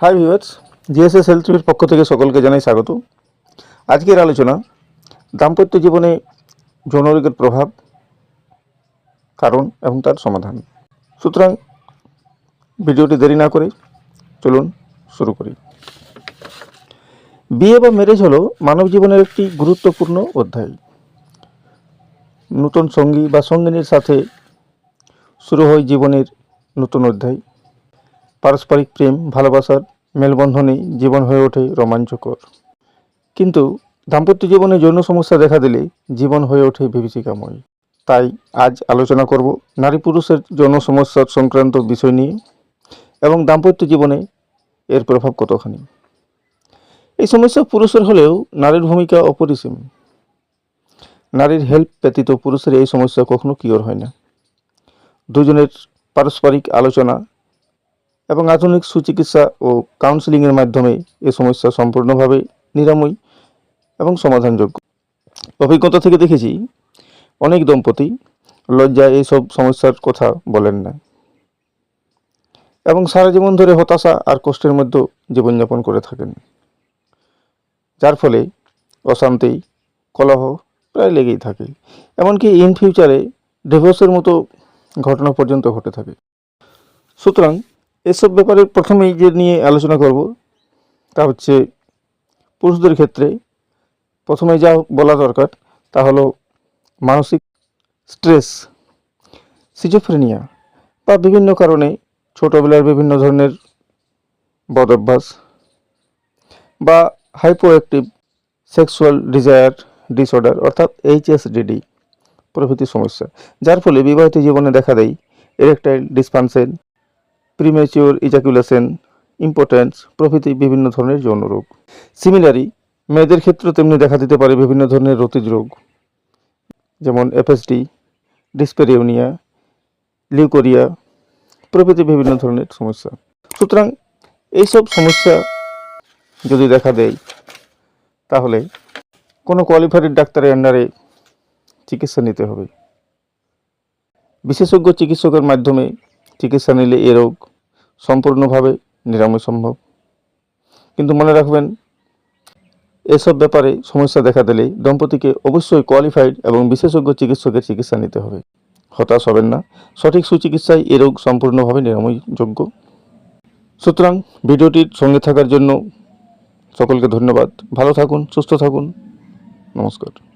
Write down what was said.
Hi viewers GSS health টিভির পক্ষ থেকে সকলকে জানাই স্বাগত। আজকের আলোচনা, দাম্পত্য জীবনে যৌনরোগের প্রভাব, কারণ এবং তার সমাধান। সুতরাং, ভিডিওটি দেরি না করে চলুন শুরু করি। বিয়ে বা ম্যারেজ হলো মানব জীবনের একটি গুরুত্বপূর্ণ অধ্যায়। নতুন সঙ্গী বা সঙ্গিনীর সাথে শুরু হয় জীবনের নতুন অধ্যায়। পারস্পরিক প্রেম, ভালোবাসার মেলবন্ধনেই জীবন হয়ে ওঠে রোমাঞ্চকর। কিন্তু দাম্পত্য জীবনে যৌন সমস্যা দেখা দিলে জীবন হয়ে ওঠে বিভীষিকাময়। তাই আজ আলোচনা করব নারী পুরুষের যৌন সমস্যার সংক্রান্ত বিষয় নিয়ে এবং দাম্পত্য জীবনে এর প্রভাব কতখানি। এই সমস্যা পুরুষের হলেও নারীর ভূমিকা অপরিসীম। নারীর হেল্প ব্যতীত পুরুষের এই সমস্যা কখনো কিওর হয় না। দুজনের পারস্পরিক আলোচনা এবং আধুনিক সুচিকিৎসা ও কাউন্সিলিংয়ের মাধ্যমে এ সমস্যা সম্পূর্ণভাবে নিরাময় এবং সমাধানযোগ্য। অভিজ্ঞতা থেকে দেখেছি, অনেক দম্পতি লজ্জায় এইসব সমস্যার কথা বলেন না এবং সারা জীবন ধরে হতাশা আর কষ্টের মধ্যে জীবনযাপন করে থাকেন। যার ফলে অশান্তি, কলহ প্রায় লেগেই থাকে, এমনকি ইন ফিউচারে ডিভোর্সের মতো ঘটনা পর্যন্ত ঘটে থাকে। সুতরাং এসব ব্যাপারে প্রথমেই যে নিয়ে আলোচনা করব, তা হচ্ছে পুরুষদের ক্ষেত্রে প্রথমে যা বলা দরকার, তা হলো মানসিক স্ট্রেস সিজোফ্রেনিয়া বা বিভিন্ন কারণে ছোটোবেলার বিভিন্ন ধরনের বদ অভ্যাস বা hypoactive sexual desire disorder অর্থাৎ এইচএসডিডি প্রভৃতি সমস্যা, যার ফলে বিবাহিত জীবনে দেখা দেয় erectile dysfunction premature ejaculation importance প্রভৃতি বিভিন্ন ধরনের যৌন রোগ সিমিলারি মেয়েদের ক্ষেত্রেও তেমনি দেখা দিতে পারে বিভিন্ন ধরনের রতিজ রোগ যেমন এফএসডি ডিসপেরিউনিয়া লিউকোরিয়া প্রভৃতি বিভিন্ন ধরনের সমস্যা। সুতরাং এইসব সমস্যা যদি দেখা দেয়, তাহলে কোনো কোয়ালিফাইড ডাক্তারের আন্ডারে চিকিৎসা নিতে হবে। বিশেষজ্ঞ চিকিৎসকের মাধ্যমে চিকিৎসা নিলে এ রোগ সম্পূর্ণভাবে নিরাময় সম্ভব। কিন্তু মনে রাখবেন, এসব ব্যাপারে সমস্যা দেখা দিলে দম্পতিকে অবশ্যই কোয়ালিফাইড এবং বিশেষজ্ঞ চিকিৎসকের চিকিৎসা নিতে হবে। হতাশ হবেন না। সঠিক সুচিকিৎসায় এ রোগ সম্পূর্ণভাবে নিরাময়যোগ্য। সুতরাং ভিডিওটির সঙ্গে থাকার জন্য সকলকে ধন্যবাদ। ভালো থাকুন, সুস্থ থাকুন। নমস্কার।